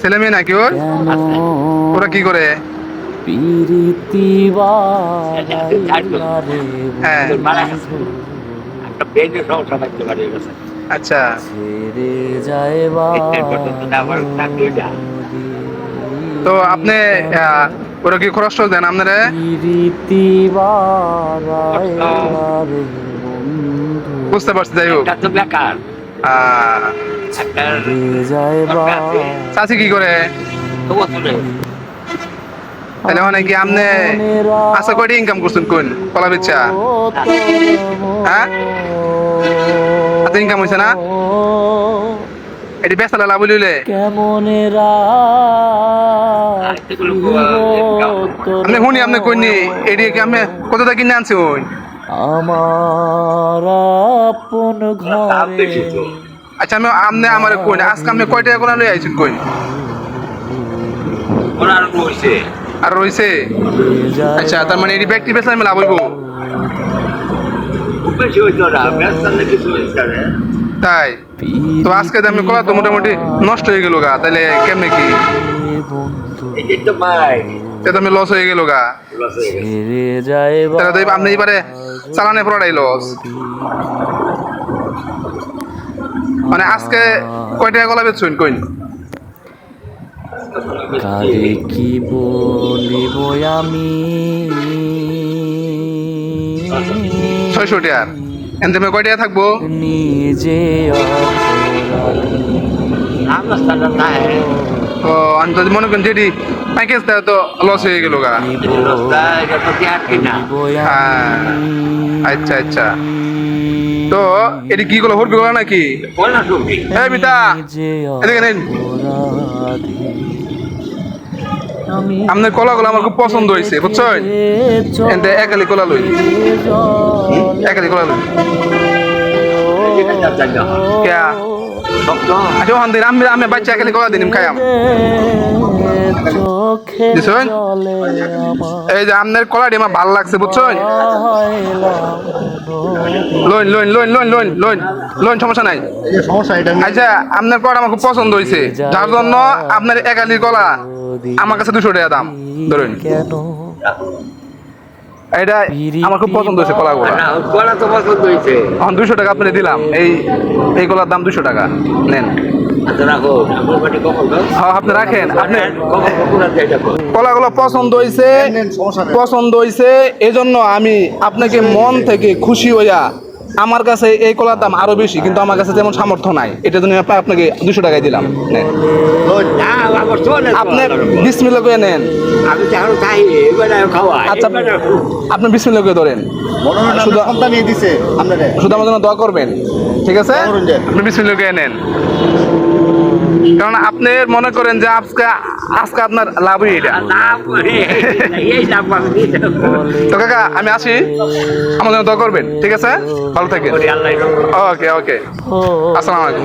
ছেলে মেয়ে নাকি ওর? ওরা কি করে? হ্যাঁ। আচ্ছা। তো আপনি ওরা কি খরচ দেন আপনারা? বুঝতে পারছি, যাই হোক। চাচি কি করে? তাহলে মানে কি আপনি আশা কয়টি ইনকাম করছেন কোন? কলা বেচা? হ্যাঁ? আচ্ছা ইনকাম হয়েছে না? এটি লইলে কেমন এগুলো আপনি শুনি আপনি কইনি এটি কি আমি কত টাকা কিনে আনছি ওই? আমার আপন ঘরে। আচ্ছা আমি আপনি আমার কই না? আজকে আমি কয় টাকা করে লই আইছেন কই? ওনার রয়েছে আর রইছে? আচ্ছা তার মানে এটি ব্যক্তি আমি লাভ হইব। তাই? তো আজকে আমি কলা তো মোটামুটি নষ্ট হয়ে গেল গা তাহলে কেমনে কি? আমি লস হয়ে গেল গা। তাহলে আপনি এবারে চালানে পড়াই লস মানে আজকে কয় টাকা কলা বেচছেন? কইন। কারে কি বলিব আমি? ছয়শো টাকা এনতে আমি কয় টাকা থাকব? নিজে ও আমি তো মনে করেন যেটি প্যাকেজ তো লস হয়ে গেল গা হ্যাঁ আচ্ছা আচ্ছা তো এটি কি করল হরবি করল নাকি এই মিতা এদিকে নিন আপনার কলাগুলো আমার খুব পছন্দ হয়েছে বুঝছেন একালি কলা লই একালি কলা লই আমি আমি বাচ্চা একালি কলা দিন খাই আমার জলে আমার এই যে আপনার কলাটি আমার ভালো লাগছে বুঝছেন loan loan loan loan loan loan loan সমস্যা নাই। আচ্ছা আপনার কলাটা আমার খুব পছন্দ হয়েছে যার জন্য আপনার একালির কলা আমার কাছে দুশো টাকা দাম। ধরুন। এটা আমার খুব পছন্দ হয়েছে কলাগুলো। না বলা তো পছন্দ হয়েছে। এখন দুশো টাকা আপনি দিলাম। এই এই কলার দাম দুশো টাকা। নেন। আচ্ছা আপনি রাখেন। আপনি কলাগুলো পছন্দ হয়েছে। পছন্দ হয়েছে। এজন্য আমি আপনাকে মন থেকে খুশি হইয়া আমার কাছে এই কলার দাম আরও বেশি কিন্তু আমার কাছে যেমন সামর্থ্য নাই। এটা জন্য আপনাকে দুশো টাকায় দিলাম। নেন আমার আপনি বিসমিল্লা করে নেন। আচ্ছা আপনি বিসমিল্লা করে ধরেন। শুধু শুধু আমার জন্য দোয়া করবেন। ঠিক আছে। আপনি বিসমিল্লা করে নেন। কারণ আপনি মনে করেন যে আজকে আজকে আপনার লাভই এটা। তো কাকা আমি আসি। আমার জন্য দোয়া করবেন ঠিক আছে? ভালো থাকেন। ওকে ওকে আসসালামু আলাইকুম।